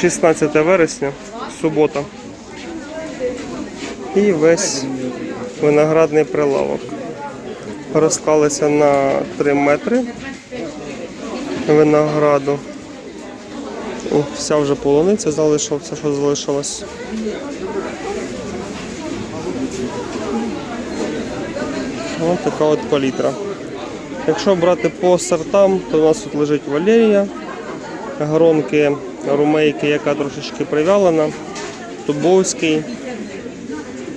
16 вересня, субота. І весь виноградний прилавок. Розклалися на 3 метри винограду. О, вся вже полуниця залишилася, що залишилось. Ось така от палітра. Якщо брати по сортам, то у нас тут лежить валерія, гронки румейки, яка трошечки привялена, Тубовський,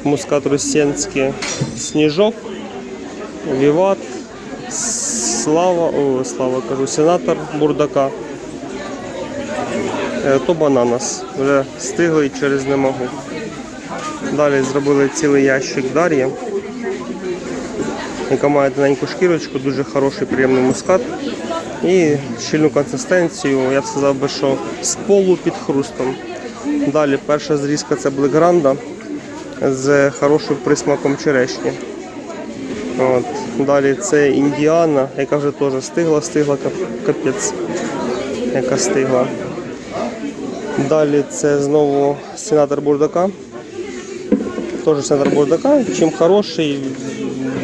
мускат русенський, сніжок, віват, слава, о, слава кажу, сенатор бурдака. Е, То бананас. Вже стиглий через не можу. Далі зробили цілий ящик Дар'ї, яка має тоненьку шкірочку, дуже хороший, приємний мускат. І щільну консистенцію, я б сказав би, що з полу під хрустом. Далі перша зрізка це Блекгранда з хорошим присмаком черешні. От. Далі це індіана, яка вже теж стигла, стигла капець, яка стигла. Далі це знову сенатор бурдака. Теж сенатор бурдака. Чим хороший,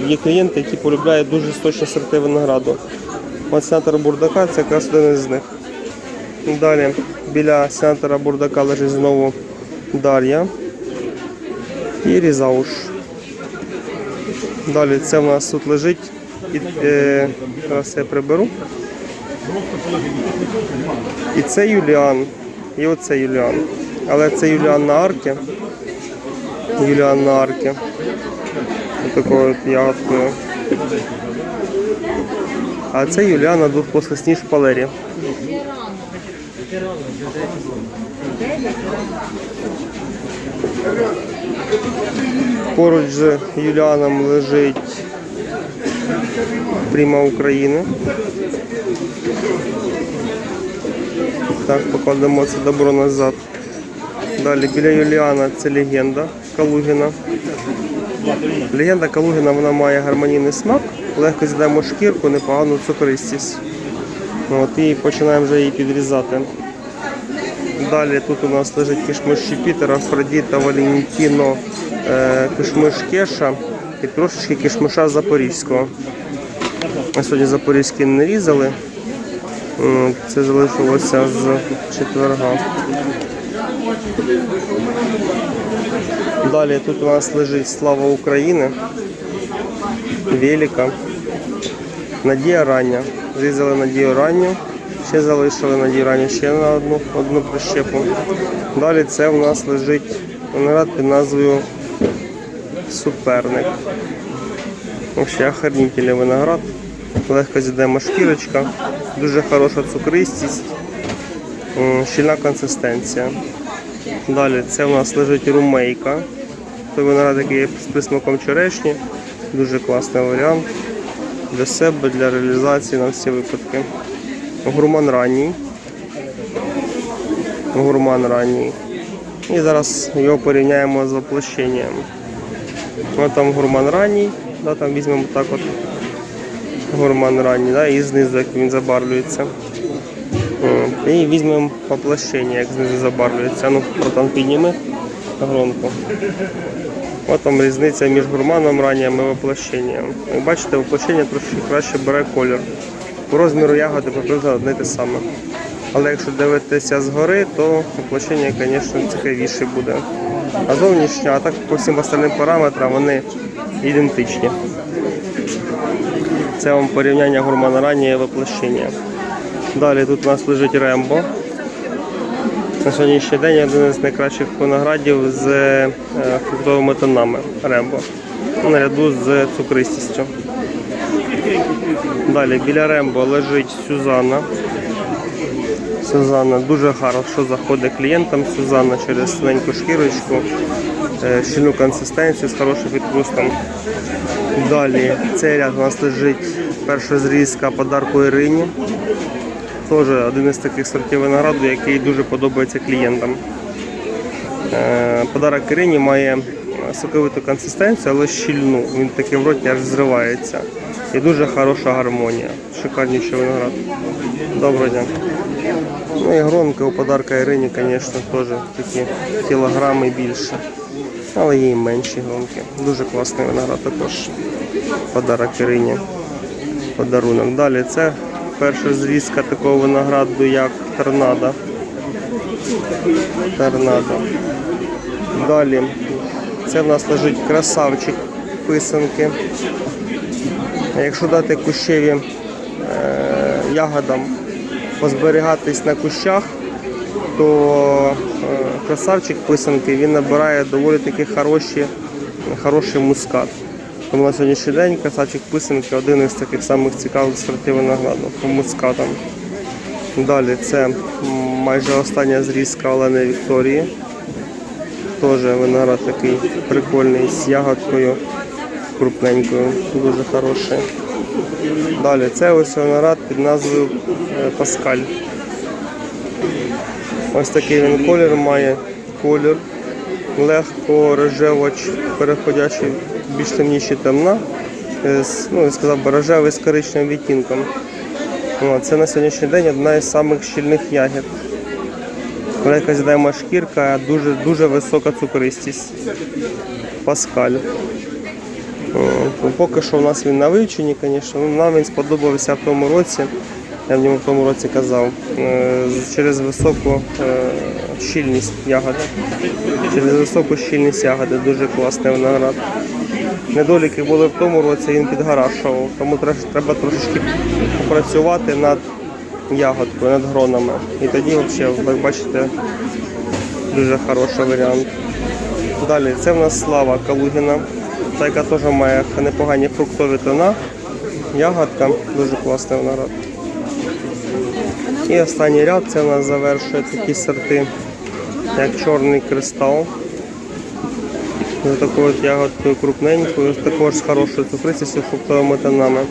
є клієнти, які полюбляють дуже сочні сорти винограду. От сенатор бурдака це якраз один із них. Далі біля сенатора бурдака лежить знову Дар'я і Різауш. Далі це в нас тут лежить. І, е, зараз я приберу. І це Юліан. І оце Юліан. Але це Юліан на арки. Юліан на арки. Ось такою от ягодкою. А це Юліан на двохплоскосній шпалері. Поруч з Юліаном лежить Пріма України. Так, покладемо це добро назад. Далі біля Юліана це легенда Калугіна. Легенда Калугіна вона має гармонійний смак, легко з'їдаємо шкірку, непогану цукристість. От, і починаємо вже її підрізати. Далі тут у нас лежить кишмиш Пітера, Афродіта, Валентіно, е, кишмиш Кеша і трошечки кишмиша Запорізького. Ми сьогодні Запорізький не різали. Це залишилося з четверга. Далі тут у нас лежить Слава України, Велика, Надія Рання. Зрізали Надію Ранню, ще залишили Надію Ранню ще на одну, одну прищепу. Далі це у нас лежить виноград під назвою Суперник. Взагалі охернітельний виноград. Легко з'їдемо шкірочка, дуже хороша цукристість, щільна консистенція. Далі це у нас лежить румейка. Той виноград, який є з присмаком черешні. Дуже класний варіант для себе, для реалізації на всі випадки. Гурман ранній. Гурман ранній. І зараз його порівняємо з воплощенням. Ось там гурман ранній, да, там візьмемо так от гурман ранній, да, і знизу як він забарвлюється. І візьмемо воплощення, як знизу забарвлюється. Ну, братан, підніми громко. От там різниця між гурманом раннім і воплощенням. Як бачите, воплощення трошки краще бере колір. По розміру ягоди приблизно одне те саме. Але якщо дивитися згори, то воплощення, звісно, цікавіше буде. А зовнішнє, а так по всім остальним параметрам вони ідентичні. Це вам порівняння гурмана раннє і воплощення. Далі тут у нас лежить рембо. На сьогоднішній день один із найкращих виноградів з е, фруктовими тонами Рембо. Наряду з цукристістю. Далі біля Рембо лежить Сюзанна. Сюзанна дуже хорошо заходить клієнтам. Сюзанна через тоненьку шкірочку, е, щільну консистенцію з хорошим відпустом. Далі цей ряд у нас лежить перша зрізка подарку Ірині. Теж один із таких сортів винограду, який дуже подобається клієнтам. Е, Подарок Ірині має соковиту консистенцію, але щільну. Він такий в роті аж зривається. І дуже хороша гармонія. Шикарніший виноград. Доброго дня. Ну і гронки у подарка Ірині, звісно, теж такі кілограми більше. Але є і менші гронки. Дуже класний виноград також. Подарок Ірині. Подарунок. Далі це перша зрізка такого винограду, як торнадо. Торнадо. Далі це в нас лежить красавчик писанки. Якщо дати кущеві е, ягодам позберігатись на кущах, то е, красавчик писанки він набирає доволі таки хороші, хороший мускат. Тому на сьогоднішній день красавчик писанки один із таких самих цікавих сортів винограду по мускатам. Далі це майже остання зрізка Олени Вікторії. Теж виноград такий прикольний з ягодкою крупненькою, дуже хороший. Далі це ось виноград під назвою е, Паскаль. Ось такий він колір має колір. Легко рожевоч, переходячий більш темніші темна. е, з, Ну, я сказав би, рожевий з коричневим відтінком. Це на сьогоднішній день одна із самих щільних ягід. Велика здаємо шкірка, дуже, дуже висока цукристість. Паскаль. Поки що у нас він на вивченні, звісно. Нам він сподобався в тому році. Я в ньому в тому році казав. е, Через високу е, щільність ягоди. Через високу щільність ягоди дуже класний виноград. Недоліки були в тому році, він підгарашував, тому треба трошечки попрацювати над ягодкою, над гронами. І тоді, взагалі, як бачите, дуже хороший варіант. Далі це в нас слава Калугіна, та яка теж має непогані фруктові тона. Ягодка, дуже класний виноград. І останній ряд це в нас завершує такі сорти, як чорний кристал. З такою от ягодкою крупненькою, також з хорошою цукристістю, фруктовими тонами.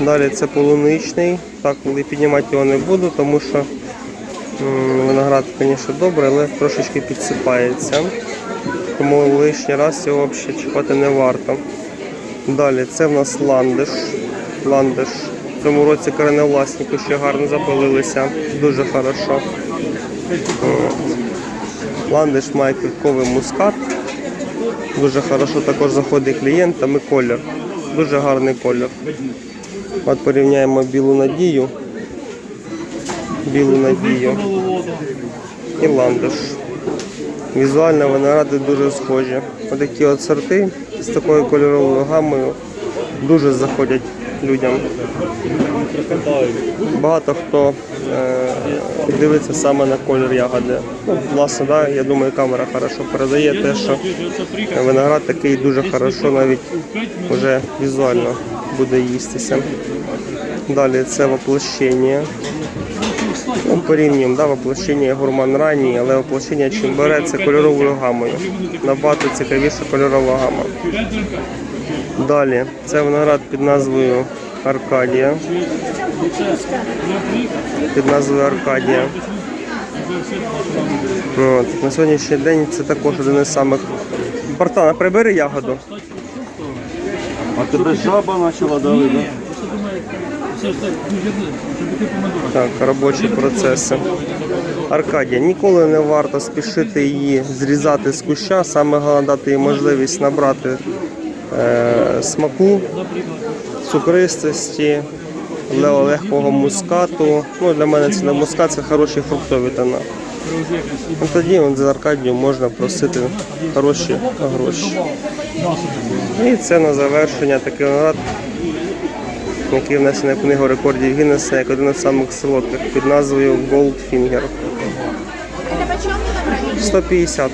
Далі це полуничний. Так, але піднімати його не буду, тому що виноград, звісно, добрий, але трошечки підсипається. Тому лишній раз його чіпати не варто. Далі це в нас ландиш. Ландиш. В цьому році кореневласники ще гарно запалилися. Дуже хорошо. Ландиш має квітковий мускат. Дуже хорошо також заходить клієнтам і колір. Дуже гарний колір. От порівняємо білу надію. Білу надію і ландиш. Візуально виногради дуже схожі. Отакі от сорти з такою кольоровою гамою дуже заходять людям. Багато хто е, дивиться саме на колір ягоди. Ну, власне, да, я думаю, камера хорошо передає те, що виноград такий дуже хорошо навіть вже візуально буде їстися. Далі це воплощення. Ну, порівнюємо, да, воплощення гурман ранній, але воплощення чим бере, це кольоровою гамою. Набагато цікавіша кольорова гама. Далі це виноград під назвою Аркадія. Під назвою Аркадія. От. На сьогоднішній день це також один із самих. Бартана, прибери ягоду. А тебе жаба почала давити, да? Так, робочі процеси. Аркадія, ніколи не варто спішити її зрізати з куща, саме дати їй можливість набрати смаку, цукристості, ле- легкого мускату. Ну, для мене це не мускат, це хороші фруктові тона. Ну, тоді от за Аркадію можна просити хороші гроші. І це на завершення такий виноград, який внесений в книгу рекордів Гіннеса як один із самих солодких під назвою Goldfinger. 150.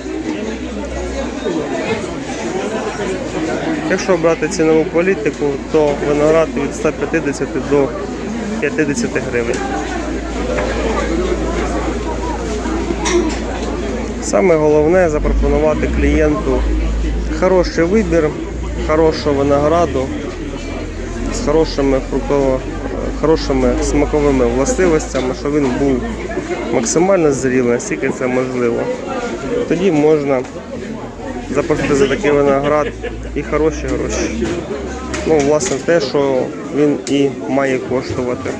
Якщо брати цінову політику, то виноград від 150 до 50 гривень. Саме головне запропонувати клієнту хороший вибір, хорошого винограду з хорошими фруктово, хорошими смаковими властивостями, щоб він був максимально зрілий, наскільки це можливо. Тоді можна запросити за такий виноград і хороші гроші. Ну, власне, те, що він і має коштувати.